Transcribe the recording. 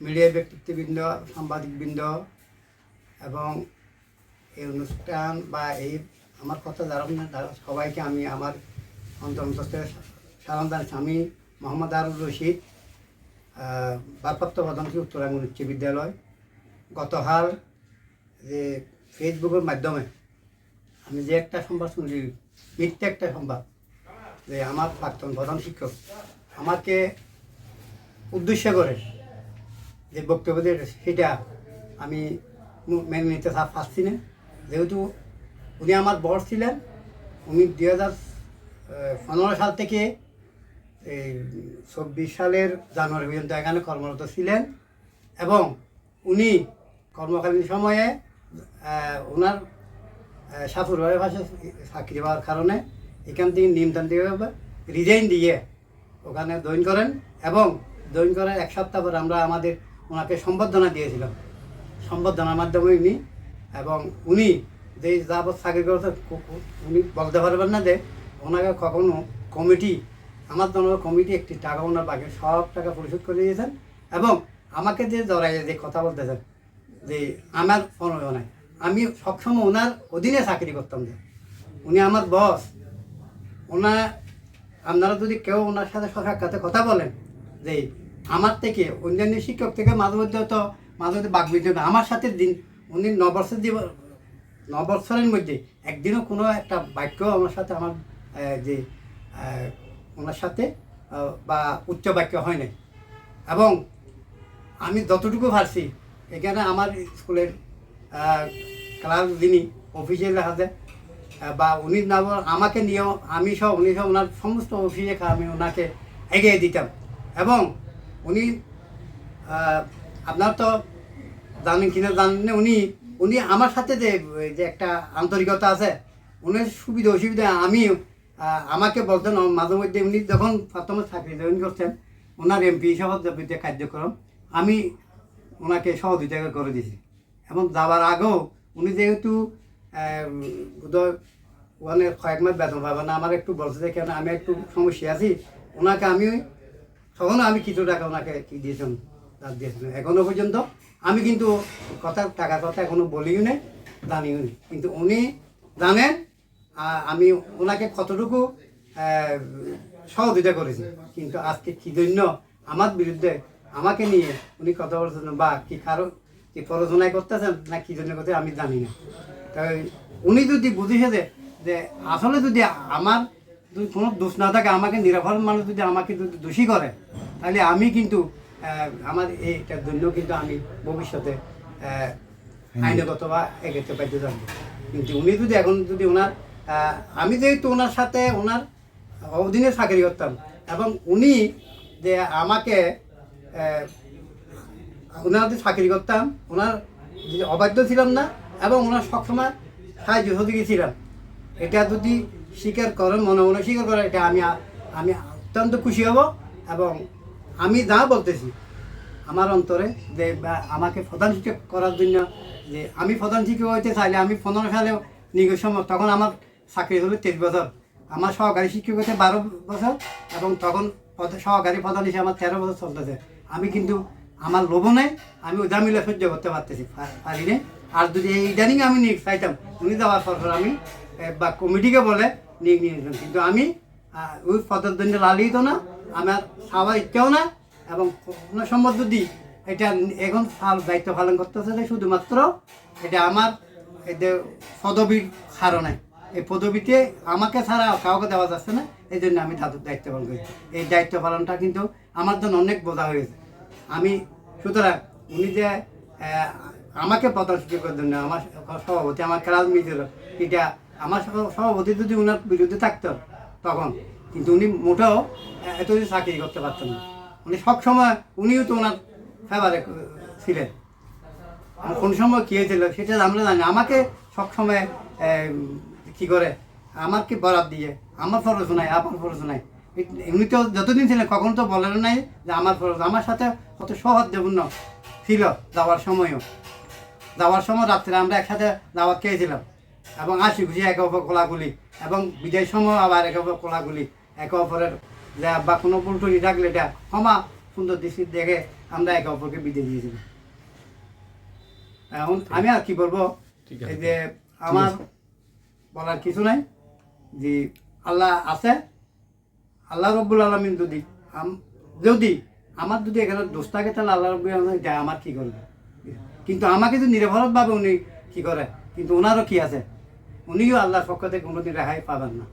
Media ব্যক্তিত্ববৃন্দ, সাংবাদিকবৃন্দ এবং এই অনুষ্ঠান বা এই আমার কথা যারা সবাইকে আমি আমার অন্তর্মস্ত সালাম জানাচ্ছি আমি মোহাম্মদ আরুল রশিদ ভারপ্রাপ্ত প্রধানমন্ত্রী উত্তরাঙ্গন উচ্চ বিদ্যালয়। গতকাল যে ফেসবুকের মাধ্যমে আমি যে একটা সংবাদ শুনছি, মিথ্যে একটা সংবাদ, যে আমার প্রাক্তন প্রধান শিক্ষক আমাকে উদ্দেশ্য করে যে বক্তব্যদের সেটা আমি মেনে নিতে পারছি না। যেহেতু উনি আমার বস ছিলেন, উনি দুই হাজার পনেরো সাল থেকে এই চব্বিশ সালের জানুয়ারি পর্যন্ত এখানে কর্মরত ছিলেন এবং উনি কর্মকালীন সময়ে ওনার সাপুরের ভাষা চাকরি পাওয়ার কারণে এখান থেকে নিমতান্ত্রিকভাবে রিজাইন দিয়ে ওখানে জয়েন করেন এবং জয়েন করার এক সপ্তাহ পর আমরা আমাদের ওনাকে সম্বর্ধনা দিয়েছিলাম। সম্বর্ধনার মাধ্যমে উনি এবং উনি যে যাবৎ চাকরি করতে উনি বলতে পারবেন না যে ওনাকে কখনো কমিটি, আমার জন্য কমিটি একটি টাকা ওনার বাকি সব টাকা পরিশোধ করে দিয়েছেন এবং আমাকে যে জড়াই যে কথা বলতেছেন যে আমার প্রণয় নাই আমি সবসময় ওনার অধীনে চাকরি করতাম যে। উনি আমার বস। ওনার আপনারা যদি কেউ ওনার সাথে সাক্ষাৎ কথা বলেন যে আমার থেকে অন্যান্য শিক্ষক থেকে মাঝে মধ্যে হয়তো মাঝে মধ্যে বাগবিদ্য আমার সাথে দিন উনি নবর্ষের জীবন নবৎসরের মধ্যে একদিনও কোনো একটা বাক্য আমার সাথে আমার যে ওনার সাথে বা উচ্চ বাক্য হয় নাই। এবং আমি যতটুকু পারছি এখানে আমার স্কুলের ক্লাস যিনি আছে আহ, বা উনি না আমাকে নিয়েও আমি সহ উনি সহ ওনার সমস্ত অফিসে আমি ওনাকে এগিয়ে দিতাম। এবং উনি আপনার তো জানেন কিনা জানেন উনি উনি আমার সাথে যে যে একটা আন্তরিকতা আছে উনি সুবিধা অসুবিধা আমি আমাকে বলতেন, মাঝে মধ্যে উনি যখন প্রথমে চাকরি জয়েন করছেন ওনার এমপি সহযোগিতা কার্যক্রম, আমি ওনাকে সহযোগিতা করে দিয়েছি। এবং যাওয়ার আগেও উনি যেহেতু ওখানে কয়েক মাস বেতন পাবেন না, আমার একটু বলছে যে কেন আমি একটু সমস্যা আছি ওনাকে আমি তখনও আমি কিছু টাকা ওনাকে কি দিয়েছিলাম তার দিয়েছিলাম। এখনও পর্যন্ত আমি কিন্তু কথা টাকার কথা এখনও বলিও নেই, জানিও নি কিন্তু উনি জানেন আমি ওনাকে কতটুকু সহযোগিতা করেছি। কিন্তু আজকে কি জন্য আমার বিরুদ্ধে আমাকে নিয়ে উনি কথা বলছেন বা কি কারও, কি পড়াশোনায় করতেছেন না কি জন্য করতে আমি জানি না। তাই উনি যদি বুঝেছে যে যে আসলে যদি আমার যদি কোনো দোষ না থাকে আমাকে নিরাপদ মানুষ যদি আমাকে যদি দোষী করে তাহলে আমি কিন্তু আমার এইটার জন্য কিন্তু আমি ভবিষ্যতে আইনগত বা এগোতে পাইতে যাব কিন্তু উনি যদি এখন যদি ওনার আমি যেহেতু ওনার সাথে ওনার অধীনে চাকরি করতাম এবং উনি যে আমাকে ওনার যে চাকরি করতাম ওনার অবাধ্য ছিলাম না এবং ওনার সবসময় সাহায্য সহযোগী ছিলাম এটা যদি স্বীকার করেন মনে মনে স্বীকার করেন এটা আমি আমি অত্যন্ত খুশি হব এবং আমি যা বলতেছি, আমার অন্তরে যে আমাকে প্রধান শিক্ষক করার জন্য যে আমি প্রধান শিক্ষক হইতে চাইলে আমি পনেরো সালে সময় তখন আমার চাকরি হলো তেইশ বছর। আমার সহকারী শিক্ষক হচ্ছে বারো বছর এবং তখন সহকারী প্রধান হিসেবে আমার তেরো বছর চলতেছে। আমি কিন্তু আমার লোভনে আমি ওজা মিলে সহ্য করতে পারতেছি পারি না আর যদি এই ইদানিং আমি নিয়োগ চাইতাম উনি যাওয়ার পর আমি বা কমিটিকে বলে নিয়োগ নিয়ে নিতাম কিন্তু আমি ওই জন্য লালিত না, আমার খাওয়ার ইচ্ছেও না, এবং কোনো সম্মত যদি এটা এখন দায়িত্ব পালন করতেছে যে শুধুমাত্র এটা আমার এটা পদবীর কারণে। এই পদবীতে আমাকে ছাড়া কাউকে দেওয়া যাচ্ছে না এই জন্য আমি তাদের দায়িত্ব পালন করি। এই দায়িত্ব পালনটা কিন্তু আমার জন্য অনেক বোঝা হয়েছে আমি, সুতরাং উনি যে আমাকে প্রধান শিক্ষকের জন্য আমার সভাপতি, আমার ক্লাস মিছিল এটা আমার সভাপতি যদি ওনার বিরুদ্ধে থাকতো তখন। কিন্তু উনি মোটেও এত কিছু চাকরি করতে পারতেন না। উনি সবসময় উনিও তো ওনার ফেভারে ছিলেন। কোন সময় কী হয়েছিল সেটা আমরা জানি আমাকে সবসময় কি করে? আমাকে বরাদ দিয়ে, আমার ফরজ নাই, আপনার ফরজ নাই। উনি তো যতদিন ছিলেন, কখনো তো বলেন নাই যে আমার ফরজ। আমার সাথে কত সৌহার্দ্যপূর্ণ ছিল যাওয়ার সময়ও। যাওয়ার সময় রাত্রে আমরা একসাথে দাওয়াত খেয়েছিলাম। এবং আসি খুশি একে অপর কোলাগুলি এবং বিদায় সময় আবার একে অপর কোলাগুলি একে অপরের বা কোনো পুলটুলি থাকলে এটা ক্ষমা সুন্দর দৃষ্টি দেখে আমরা একে অপরকে বিদায় দিয়েছিলাম। এখন আমি আর কি বলব? এই যে আমার বলার কিছু নাই যে আল্লাহ আছে আল্লাহ রব্বুল আলমিন যদি যদি আমার যদি এখানে দোষ থাকে তাহলে আল্লাহ রব্বুল আলমিন আমার কি করবে? কিন্তু আমাকে যদি নিরাপরাধভাবে উনি কি করে? কিন্তু ওনারও কি আছে? উনিও আল্লাহর পক্ষ থেকে কোনোদিন রেহাই পাবেন না।